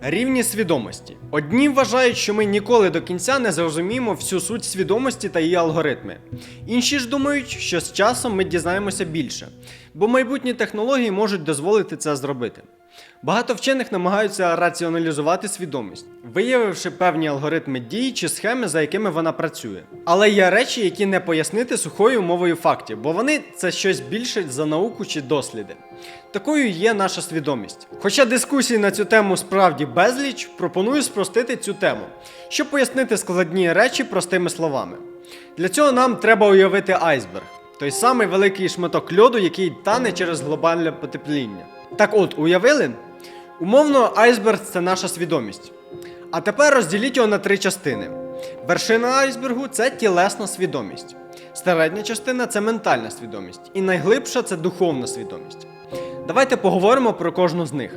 Рівні свідомості. Одні вважають, що ми ніколи до кінця не зрозуміємо всю суть свідомості та її алгоритми. Інші ж думають, що з часом ми дізнаємося більше, бо майбутні технології можуть дозволити це зробити. Багато вчених намагаються раціоналізувати свідомість, виявивши певні алгоритми дій чи схеми, за якими вона працює. Але є речі, які не пояснити сухою мовою фактів, бо вони це щось більше за науку чи досліди. Такою є наша свідомість. Хоча дискусій на цю тему справді безліч, пропоную спростити цю тему, щоб пояснити складні речі простими словами. Для цього нам треба уявити айсберг, той самий великий шматок льоду, який тане через глобальне потепління. Так от, уявили? Умовно, айсберг це наша свідомість. А тепер розділіть його на три частини. Вершина айсбергу це тілесна свідомість. Середня частина це ментальна свідомість. І найглибша це духовна свідомість. Давайте поговоримо про кожну з них.